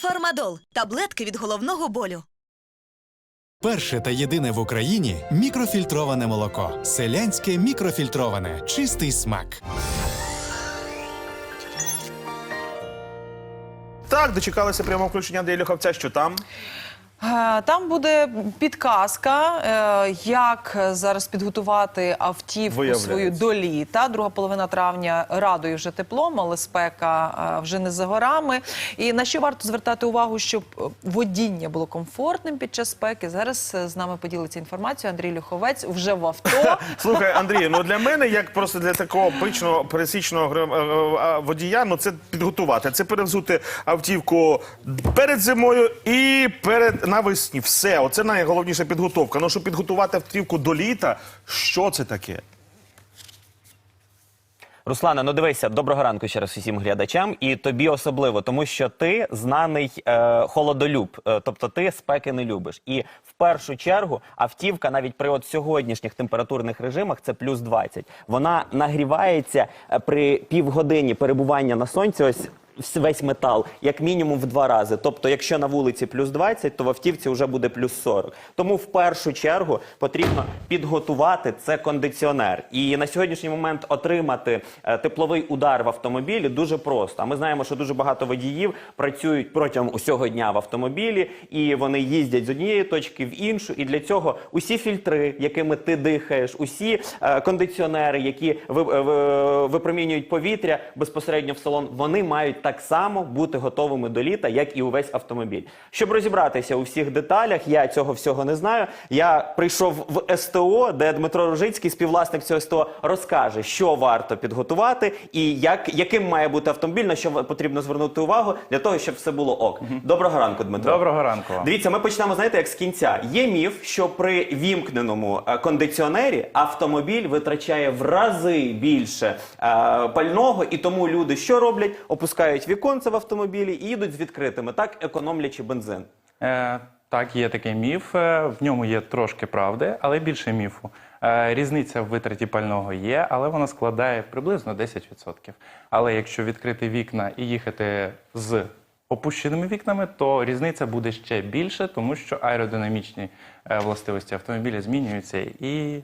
Фармадол таблетки від головного болю. Перше та єдине в Україні мікрофільтроване молоко. Селянське мікрофільтроване. Чистий смак. Так, дочекалися прямого включення Андрія Люховця. Що там? Е, Там буде підказка, е, як зараз підготувати автівку Виявляється. свою до літа. Друга половина травня радує вже теплом, але спека е, вже не за горами. І на що варто звертати увагу, щоб водіння було комфортним під час спеки. Зараз з нами поділиться інформацією Андрій Люховець вже в авто. Слухай, Андрій, ну для мене, як просто для такого пичного пересічного водія, ну це підготувати. Це перевзути автівку перед зимою і перед навесні. Все, оце найголовніша підготовка. Ну щоб підготувати автівку до літа, що це таке? Руслана, ну дивися, доброго ранку ще раз усім глядачам, і тобі особливо, тому що ти знаний е, холодолюб, е, тобто ти спеки не любиш. І в першу чергу автівка навіть при от сьогоднішніх температурних режимах це плюс 20. Вона нагрівається е, при півгодині перебування на сонці. Ось весь метал, як мінімум в два рази. Тобто, якщо на вулиці плюс 20, то в автівці вже буде плюс 40. Тому в першу чергу потрібно підготувати це кондиціонер. І на сьогоднішній момент отримати е, тепловий удар в автомобілі дуже просто. А ми знаємо, що дуже багато водіїв працюють протягом усього дня в автомобілі, і вони їздять з однієї точки в іншу. І для цього усі фільтри, якими ти дихаєш, усі е, кондиціонери, які е, ви- випромінюють повітря безпосередньо в салон, вони мають так само бути готовими до літа, як і увесь автомобіль. Щоб розібратися у всіх деталях, я цього всього не знаю. Я прийшов в СТО, де Дмитро Ружицький, співвласник цього СТО, розкаже, що варто підготувати і як, яким має бути автомобіль, на що потрібно звернути увагу для того, щоб все було ок. Доброго ранку, Дмитро. Доброго ранку вам. Дивіться, ми почнемо, знаєте, як з кінця. Є міф, що при вімкненому е, кондиціонері автомобіль витрачає в рази більше е, пального, і тому люди що роблять? Опускають віконце в автомобілі і їдуть з відкритими, так економлячи бензин. Е, так, є такий міф. е, В ньому є трошки правди, але більше міфу. Е, різниця в витраті пального є, але вона складає приблизно 10%. Але якщо відкрити вікна і їхати з опущеними вікнами, то різниця буде ще більше, тому що аеродинамічні е, властивості автомобіля змінюються і.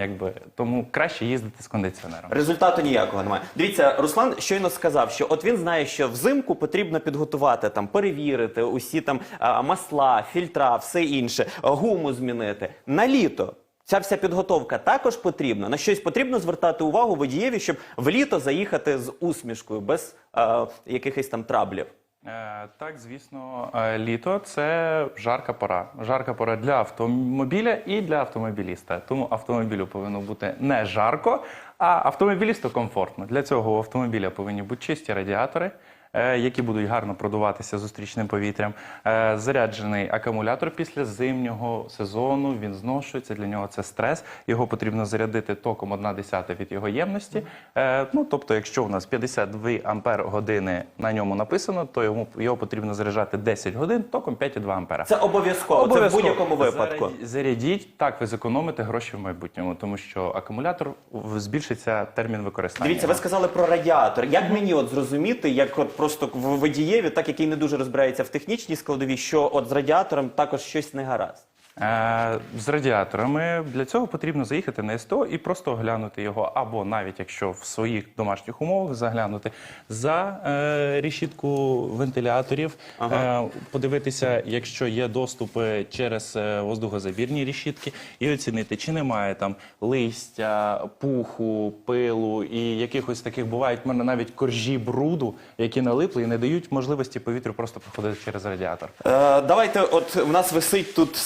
Якби тому краще їздити з кондиціонером. Результату ніякого немає. Дивіться, Руслан щойно сказав, що от він знає, що взимку потрібно підготувати там, перевірити усі там масла, фільтра, все інше, гуму змінити на літо. Ця вся підготовка також потрібна. На щось потрібно звертати увагу водієві, щоб в літо заїхати з усмішкою, без а, якихось там траблів. Е, Так, звісно, е, літо це жарка пора. Жарка пора для автомобіля і для автомобіліста. Тому автомобілю повинно бути не жарко, а автомобілісту комфортно. Для цього у автомобіля повинні бути чисті радіатори. Е, Які будуть гарно продуватися зустрічним повітрям, Е, заряджений акумулятор після зимнього сезону. Він зношується. Для нього це стрес. Його потрібно зарядити током 1 десята від його ємності. Е, Ну тобто, якщо у нас 52 ампер години на ньому написано, то йому його потрібно заряджати 10 годин током 5,2 ампера. Це обов'язково. Це в будь-якому випадку. Зарядіть, так ви зекономите гроші в майбутньому, тому що акумулятор збільшиться термін використання. Дивіться, ви сказали про радіатор. Як мені от зрозуміти, як от просто водієві, так який не дуже розбирається в технічній складовій, що от з радіатором також щось не гаразд? Е, З радіаторами для цього потрібно заїхати на СТО і просто оглянути його, або навіть якщо в своїх домашніх умовах заглянути за е, решітку вентиляторів, е, подивитися, якщо є доступи через е, воздухозабірні решітки, і оцінити, чи немає там листя, пуху, пилу і якихось таких бувають в мене навіть коржі бруду, які налипли і не дають можливості повітрю просто проходити через радіатор. Е, давайте, от в нас висить тут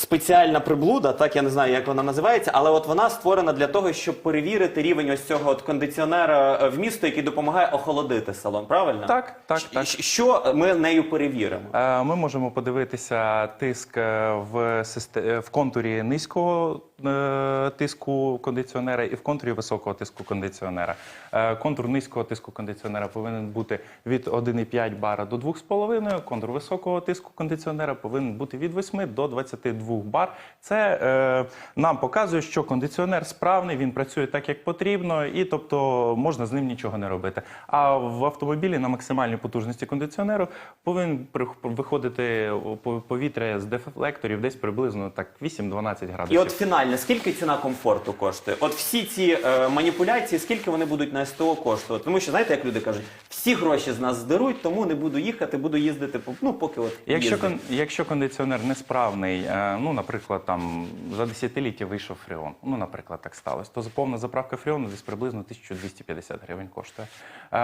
спеціальна приблуда, так я не знаю, як вона називається, але от вона створена для того, щоб перевірити рівень ось цього от кондиціонера е, в місто, який допомагає охолодити салон. Правильно? Так, так, Щ- так. Що ми нею перевіримо? Е, Ми можемо подивитися тиск е, в, систе- в контурі низького е, тиску кондиціонера і в контурі високого тиску кондиціонера. Е, Контур низького тиску кондиціонера повинен бути від 1,5 бара до 2,5. Контур високого тиску кондиціонера повинен бути від 8 до 22 бар. Це е, нам показує, що кондиціонер справний, він працює так, як потрібно, і тобто можна з ним нічого не робити. А в автомобілі на максимальній потужності кондиціонеру повинен виходити повітря з дефлекторів десь приблизно так 8-12 градусів. І от фінально, скільки ціна комфорту коштує? От всі ці е, маніпуляції, скільки вони будуть на СТО коштувати? Тому що знаєте, як люди кажуть, всі гроші з нас здеруть, тому не буду їхати, буду їздити ну, поки от Якщо, кон, якщо кондиціонер несправний, е, ну, наприклад, там за десятиліття вийшов фреон, ну, наприклад, так сталося, то повна заправка фреону десь приблизно 1250 гривень коштує. Е,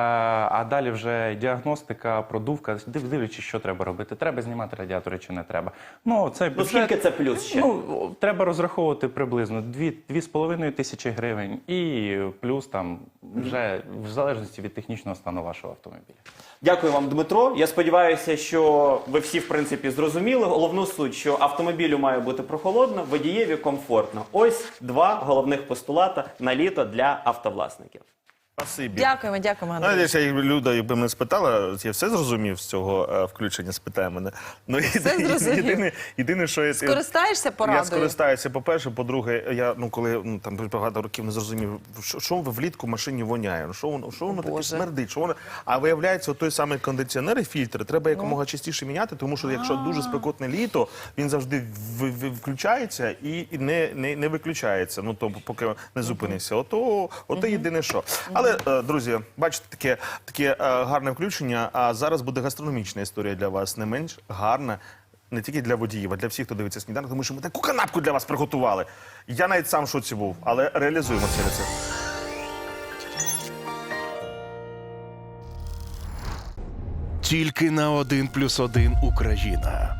а далі вже діагностика, продувка, див- дивлячись, що треба робити. Треба знімати радіатори чи не треба. Ну, це, Ну, скільки це плюс ще? Ну, треба розраховувати приблизно 2,5 тисячі гривень і плюс там вже в залежності від технічного стану вашого автомобіля. Дякую вам, Дмитро. Я сподіваюся, що ви всі в принципі зрозуміли головну суть, що автомобілю має бути прохолодно, водієві комфортно. Ось два головних постулата на літо для автовласників. Спасибі. Дякуємо, дякуємо, Андрій. Знаєте, я Люда, якби мене спитала, я все зрозумів з цього е, включення, спитає мене. Ну, єди- зрозумів. Єдине, єдине, що я... Скористаєшся Я порадою? скористаюся, по-перше, по-друге, я ну коли ну там багато років не зрозумів, що, що влітку в машині воняє, ну що воно, що воно таке Боже. смердить, що воно. А виявляється, той самий кондиціонер і фільтр треба якомога частіше міняти, тому що якщо дуже спекотне літо, він завжди в- в- включається і і не, не, не виключається. Ну то поки не зупинився. Ото, ото єдине що. Але е, друзі, бачите, таке таке е, гарне включення. А зараз буде гастрономічна історія для вас, не менш гарна. Не тільки для водіїв, а для всіх, хто дивиться сніданок, тому що ми таку канапку для вас приготували. Я навіть сам в шоці був, але реалізуємо цей рецепт. Тільки на один плюс один Україна.